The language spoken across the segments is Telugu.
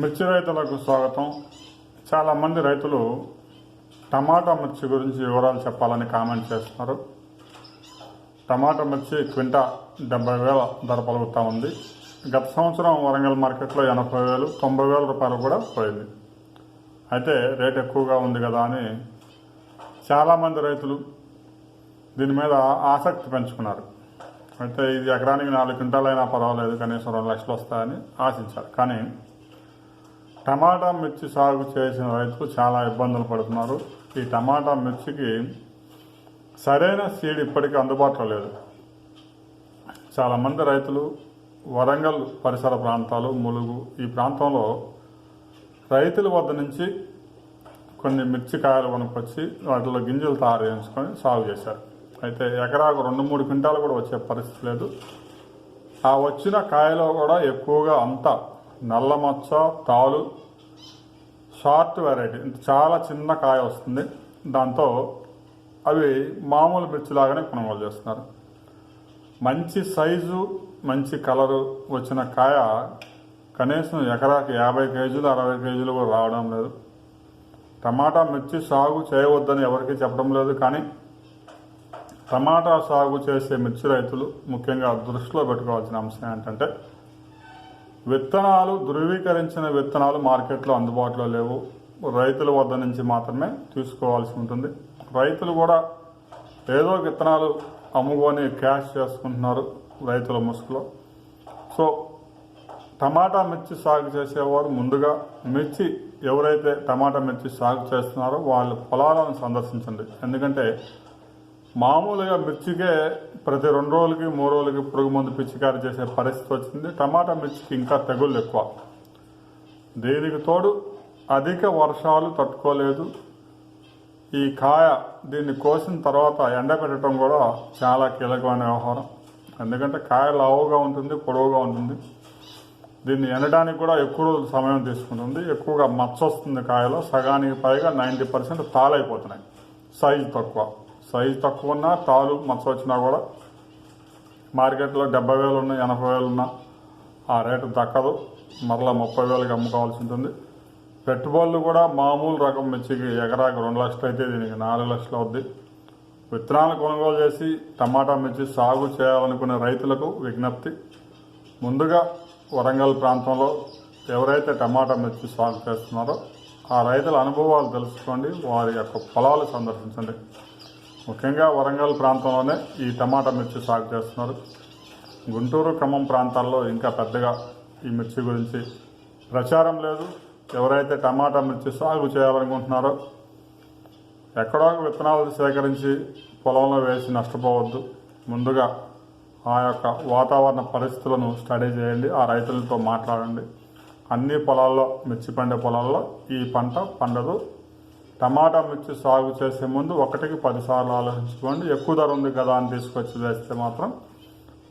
మిర్చి రైతులకు స్వాగతం చాలామంది రైతులు టమాటా మిర్చి గురించి వివరాలు చెప్పాలని కామెంట్ చేస్తున్నారు. టమాటా మిర్చి క్వింటా డెబ్బై వేల ధర పలుకుతా ఉంది. గత సంవత్సరం వరంగల్ మార్కెట్లో ఎనభై వేలు తొంభై వేల రూపాయలు కూడా పోయింది. అయితే రేట్ ఎక్కువగా ఉంది కదా అని చాలామంది రైతులు దీని మీద ఆసక్తి పెంచుకున్నారు. అయితే ఇది ఎకరానికి నాలుగు క్వింటాలైనా పర్వాలేదు కనీసం రెండు లక్షలు వస్తాయని ఆశించారు. కానీ టమాటా మిర్చి సాగు చేసిన రైతులు చాలా ఇబ్బందులు పడుతున్నారు. ఈ టమాటా మిర్చికి సరైన సీడ్ ఇప్పటికీ అందుబాటులో లేదు. చాలామంది రైతులు వరంగల్ పరిసర ప్రాంతాలు ములుగు ఈ ప్రాంతంలో రైతుల వద్ద నుంచి కొన్ని మిర్చి కాయలు కొనుక్కొచ్చి వాటిలో గింజలు తయారు చేయించుకొని సాగు చేశారు. అయితే ఎకరాకు రెండు మూడు క్వింటాలు కూడా వచ్చే పరిస్థితి లేదు. ఆ వచ్చిన కాయలో కూడా ఎక్కువగా అంతా నల్ల మచ్చ తాలు షార్ట్ వెరైటీ. చాలా చిన్న కాయ వస్తుంది. దాంతో అవి మామూలు మిర్చిలాగానే కొనుగోలు చేస్తున్నారు. మంచి సైజు మంచి కలరు వచ్చిన కాయ కనీసం ఎకరాకి యాభై కేజీలు అరవై కేజీలు కూడా రావడం లేదు. టమాటా మిర్చి సాగు చేయవద్దని ఎవరికీ చెప్పడం లేదు కానీ టమాటా సాగు చేసే మిర్చి రైతులు ముఖ్యంగా దృష్టిలో పెట్టుకోవాల్సిన అంశం ఏంటంటే విత్తనాలు ధృవీకరించిన విత్తనాలు మార్కెట్లో అందుబాటులో లేవు. రైతుల వద్ద నుంచి మాత్రమే తీసుకోవాల్సి ఉంటుంది. రైతులు కూడా ఏదో విత్తనాలు అమ్ముకొని క్యాష్ చేసుకుంటున్నారు రైతుల ముసుగులో. సో టమాటా మిర్చి సాగు చేసేవారు ముందుగా మిర్చి ఎవరైతే టమాటా మిర్చి సాగు చేస్తున్నారో వాళ్ళ పొలాలను సందర్శించండి. ఎందుకంటే మామూలుగా మిర్చికే ప్రతి రెండు రోజులకి మూడు రోజులకి పురుగు మందు పిచికారి చేసే పరిస్థితి వచ్చింది. టమాటా మిర్చికి ఇంకా తెగుళ్ళు ఎక్కువ. దీనికి తోడు అధిక వర్షాలు తట్టుకోలేదు. ఈ కాయ దీన్ని కోసిన తర్వాత ఎండబెట్టడం కూడా చాలా కీలకమైన వ్యవహారం. ఎందుకంటే కాయ లావుగా ఉంటుంది పొడవుగా ఉంటుంది. దీన్ని ఎండడానికి కూడా ఎక్కువ రోజులు సమయం తీసుకుంటుంది. ఎక్కువగా మచ్చ వస్తుంది కాయలో. సగానికి పైగా నైంటీ పర్సెంట్ తాళైపోతున్నాయి సైజు తక్కువ. సైజు తక్కువ ఉన్నా తాలు మచ్చ వచ్చినా కూడా మార్కెట్లో డెబ్బై వేలు ఉన్న ఎనభై వేలు ఉన్న ఆ రేటు దక్కదు. మరలా ముప్పై వేలకి అమ్ముకోవాల్సి ఉంటుంది. పెట్టుబడులు కూడా మామూలు రకం మిర్చికి ఎకరాకు రెండు లక్షలు అయితే దీనికి నాలుగు లక్షలు అవుద్ది. విత్తనాలు కొనుగోలు చేసి టమాటా మిర్చి సాగు చేయాలనుకునే రైతులకు విజ్ఞప్తి. ముందుగా వరంగల్ ప్రాంతంలో ఎవరైతే టమాటా మిర్చి సాగు చేస్తున్నారో ఆ రైతుల అనుభవాలు తెలుసుకోండి. వారి యొక్క పొలాలు సందర్శించండి. ముఖ్యంగా వరంగల్ ప్రాంతంలోనే ఈ టమాటా మిర్చి సాగు చేస్తున్నారు. గుంటూరు ఖమ్మం ప్రాంతాల్లో ఇంకా పెద్దగా ఈ మిర్చి గురించి ప్రచారం లేదు. ఎవరైతే టమాటా మిర్చి సాగు చేయాలనుకుంటున్నారో ఎక్కడో విత్తనాలు సేకరించి పొలంలో వేసి నష్టపోవద్దు. ముందుగా ఆ యొక్క వాతావరణ పరిస్థితులను స్టడీ చేయండి ఆ రైతులతో మాట్లాడండి. అన్ని పొలాల్లో మిర్చి పండే పొలాల్లో ఈ పంట పండదు. టమాటా మిర్చి సాగు చేసే ముందు ఒకటికి పదిసార్లు ఆలోచించుకోండి. ఎక్కువ ధర ఉంది కదా అని తీసుకొచ్చి వేస్తే మాత్రం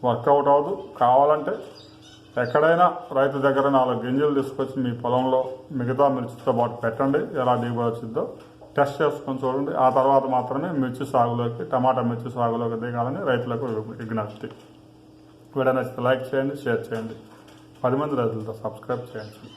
వర్కౌట్ అవ్వదు. కావాలంటే ఎక్కడైనా రైతు దగ్గర నాలుగు గింజలు తీసుకొచ్చి మీ పొలంలో మిగతా మిర్చితో పాటు పెట్టండి. ఎలా దిగుబడి వచ్చిందో టెస్ట్ చేసుకొని చూడండి. ఆ తర్వాత మాత్రమే మిర్చి సాగులోకి టమాటా మిర్చి సాగులోకి దిగాలని రైతులకు విజ్ఞప్తి. వీడియో నచ్చితే లైక్ చేయండి షేర్ చేయండి. పది మంది రైతులతో సబ్స్క్రైబ్ చేయండి.